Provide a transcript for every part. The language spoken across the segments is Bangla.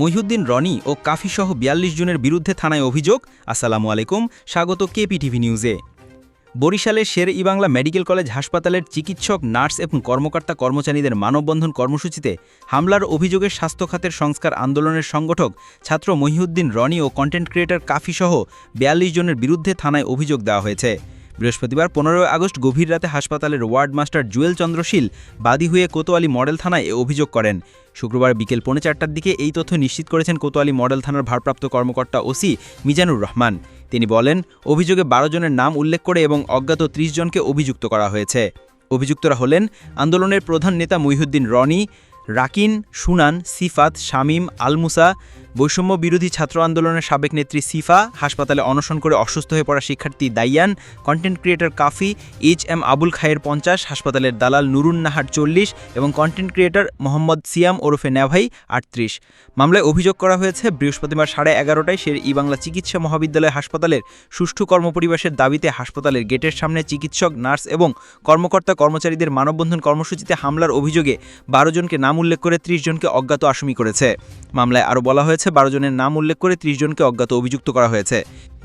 মহিউদ্দিন, রনি ও কাফিসহ বিয়াল্লিশ জনের বিরুদ্ধে থানায় অভিযোগ। আসসালামু আলাইকুম, স্বাগত কেপিটিভি নিউজে। বরিশালের শের ই বাংলা মেডিকেল কলেজ হাসপাতালের চিকিৎসক, নার্স এবং কর্মকর্তা কর্মচারীদের মানববন্ধন কর্মসূচিতে হামলার অভিযোগে স্বাস্থ্য খাতের সংস্কার আন্দোলনের সংগঠক, ছাত্র মহিউদ্দিন, রনি ও কন্টেন্ট ক্রিয়েটর কাফিসহ বিয়াল্লিশ জনের বিরুদ্ধে থানায় অভিযোগ দেওয়া হয়েছে। বৃহস্পতিবার পনেরোই আগস্ট গভীর রাতে হাসপাতালের ওয়ার্ড মাস্টার জুয়েল চন্দ্রশীল বাদী হয়ে কোতোয়ালি মডেল থানায় অভিযোগ করেন। শুক্রবার বিকেল পৌনে চারটার দিকে এই তথ্য নিশ্চিত করেছেন কোতোয়ালি মডেল থানার ভারপ্রাপ্ত কর্মকর্তা ওসি মিজানুর রহমান। তিনি বলেন, অভিযোগে বারো জনের নাম উল্লেখ করে এবং অজ্ঞাত ত্রিশ জনকে অভিযুক্ত করা হয়েছে। অভিযুক্তরা হলেন আন্দোলনের প্রধান নেতা মহিউদ্দিন রনি, রাকিন, সুনান, সিফাত, শামীম, আলমুসা বৈষম্য বিরোধী ছাত্র আন্দোলনের সাবেক নেত্রী সিফা হাসপাতালে অনশন করে অসুস্থ হয়ে পড়া শিক্ষার্থী Daiyan content creator Kafi, H M Abul Khayer পঞ্চাশ, হাসপাতালের দালাল নুরুন নাহার চল্লিশ এবং কন্টেন্ট ক্রিয়েটর মোহাম্মদ সিয়াম ওরফে নেভাই আটত্রিশ। মামলায় অভিযোগ করা হয়েছে, বৃহস্পতিবার সাড়ে এগারোটায় শের ই বাংলা চিকিৎসা মহাবিদ্যালয় হাসপাতালের সুষ্ঠু কর্মপরিবেশের দাবিতে হাসপাতালের গেটের সামনে চিকিৎসক, নার্স এবং কর্মকর্তা কর্মচারীদের মানববন্ধন কর্মসূচিতে হামলার অভিযোগে বারো জনকে নাম উল্লেখ করে ত্রিশ জনকে অজ্ঞাত আসামি করেছে। মামলায় আরও বলা হয়েছে বারো জনের নাম উল্লেখ করে ত্রিশ জনকে অজ্ঞাত অভিযুক্ত করা হয়েছে।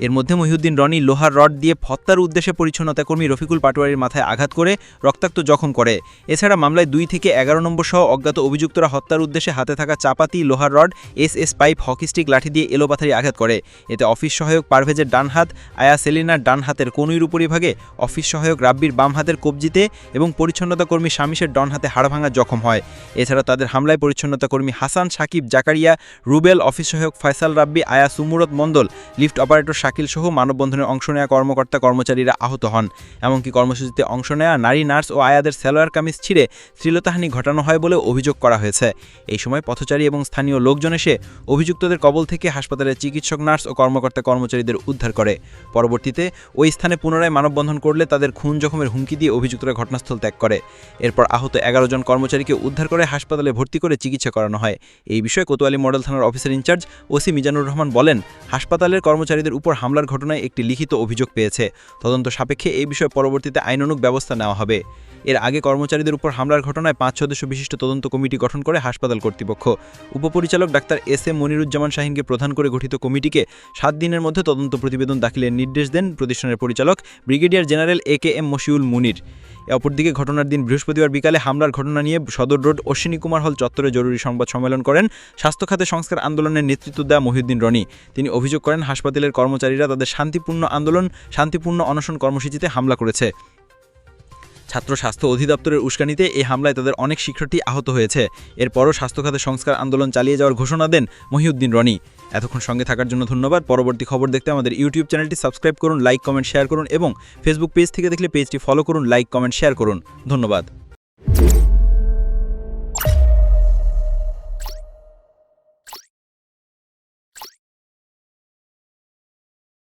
এর মধ্যে মহিউদ্দিন রনি লোহার রড দিয়ে হত্যার উদ্দেশ্যে পরিচ্ছন্নতা কর্মী রফিকুল পাটোয়ারির মাথায় আঘাত করে রক্তাক্ত জখম করে। এছাড়া মামলায় দুই থেকে এগারো নম্বর সহ অজ্ঞাত অভিযুক্তরা হত্যার উদ্দেশ্যে হাতে থাকা চাপাতি, লোহার rod, S S pipe, hockey stick, লাঠি দিয়ে এলোপাথারি আঘাত করে। এতে অফিস সহায়ক পারভেজের ডান হাত, আয়া সেলিনার ডান হাতের কনুইর উপরিভাগে অফিস সহায়ক রাব্বির বাম হাতের কবজিতে এবং পরিচ্ছন্নতা কর্মী শামিশের ডন হাতে হাড় ভাঙা জখম হয়। এছাড়া তাদের হামলায় পরিচ্ছন্নতা কর্মী হাসান, সাকিব, জাকারিয়া, রুবেল অফিস সহায়ক ফয়সাল রাব্বি আয়া সুমুরত মণ্ডল, লিফট অপারেটর শাকিল সহ মানববন্ধনে অংশ নেওয়া কর্মকর্তা কর্মচারীরা আহত হন। এমনকি কর্মসূচিতে অংশ নেওয়া নারী, নার্স ও আয়াদের সেলোয়ার কামিজ ছিঁড়ে শ্লীলতাহানি ঘটানো হয় বলে অভিযোগ করা হয়েছে। এই সময় পথচারী এবং স্থানীয় লোকজন এসে অভিযুক্তদের কবল থেকে হাসপাতালের চিকিৎসক, নার্স ও কর্মকর্তা কর্মচারীদের উদ্ধার করে। পরবর্তীতে ওই স্থানে পুনরায় মানববন্ধন করলে তাদের খুন জখমের হুমকি দিয়ে অভিযুক্তরা ঘটনাস্থল ত্যাগ করে। এরপর আহত এগারো জন কর্মচারীকে উদ্ধার করে হাসপাতালে ভর্তি করে চিকিৎসা করানো হয়। এই বিষয়ে কোতোয়ালি মডেল থানার officer in charge OC Mizanur Rahman বলেন, হাসপাতালের কর্মচারীদের উপর হামলার ঘটনায় একটি লিখিত অভিযোগ পেয়েছে। তদন্ত সাপেক্ষে এই বিষয়ে পরবর্তীতে আইনানুগ ব্যবস্থা নেওয়া হবে। এর আগে কর্মচারীদের উপর হামলার ঘটনায় পাঁচ সদস্য বিশিষ্ট তদন্ত কমিটি গঠন করে হাসপাতাল কর্তৃপক্ষ। উপপরিচালক ডাক্তার এস এম মনিরুজ্জামান শাহিনকে প্রধান করে গঠিত কমিটিকে সাত দিনের মধ্যে তদন্ত প্রতিবেদন দাখিলের নির্দেশ দেন প্রতিষ্ঠানের পরিচালক brigadier general A K M Mashiul Munir. অপরদিকে ঘটনার দিন বৃহস্পতিবার বিকালে হামলার ঘটনা নিয়ে সদর রোড অশ্বিনী কুমার হল চত্বরে জরুরি সংবাদ সম্মেলন করেন স্বাস্থ্য খাতে সংস্কার আন্দোলনের নেতৃত্ব দেওয়া মহিউদ্দিন রনি। তিনি অভিযোগ করেন হাসপাতালের কর্মচারীরা তাদের শান্তিপূর্ণ আন্দোলন, শান্তিপূর্ণ অনশন কর্মসূচিতে হামলা করেছে। ছাত্র স্বাস্থ্য অধিদপ্তরের উস্কানিতে এই হামলায় তাদের অনেক শিক্ষার্থী আহত হয়েছে। এরপরও স্বাস্থ্য খাতে সংস্কার আন্দোলন চালিয়ে যাওয়ার ঘোষণা দেন মহিউদ্দিন রনি। এতক্ষণ সঙ্গে থাকার জন্য ধন্যবাদ। পরবর্তী খবর দেখতে আমাদের ইউটিউব চ্যানেলটি সাবস্ক্রাইব করুন লাইক কমেন্ট শেয়ার করুন এবং ফেসবুক পেজ থেকে দেখলে পেজটি ফলো করুন লাইক কমেন্ট শেয়ার করুন। ধন্যবাদ।